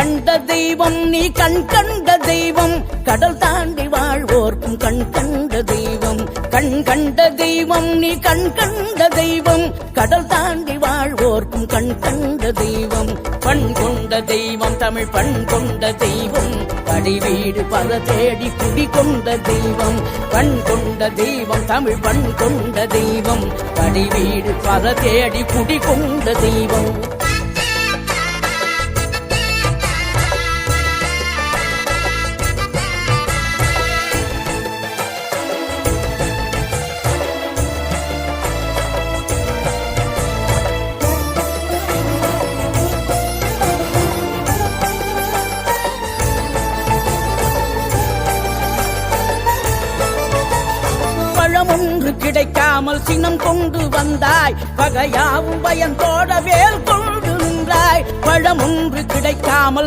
கண்ட தெய்வம் நீ கண் கண்ட தெய்வம். கடல் தாண்டி வாழ்வோர்க்கும் கண் கண்ட தெய்வம். கண் கண்ட தெய்வம் நீ கண் கண்ட தெய்வம். கடல் தாண்டி வாழ்வோர்க்கும் கண் கண்ட தெய்வம். பண் கொண்ட தெய்வம் தமிழ் பண் கொண்ட தெய்வம். படி வீடு பல தேடி குடி கொண்ட தெய்வம். பண் கொண்ட தெய்வம் தமிழ் பண் கொண்ட தெய்வம். படி வீடு பல தேடி குடி கொண்ட தெய்வம். பழம் ஒன்று கிடைக்காமல் சினம் கொண்டு வந்தாய். பகையாவும் பயன் பயந்தோட வேல் கொண்டு நின்றாய். பழம் ஒன்று கிடைக்காமல்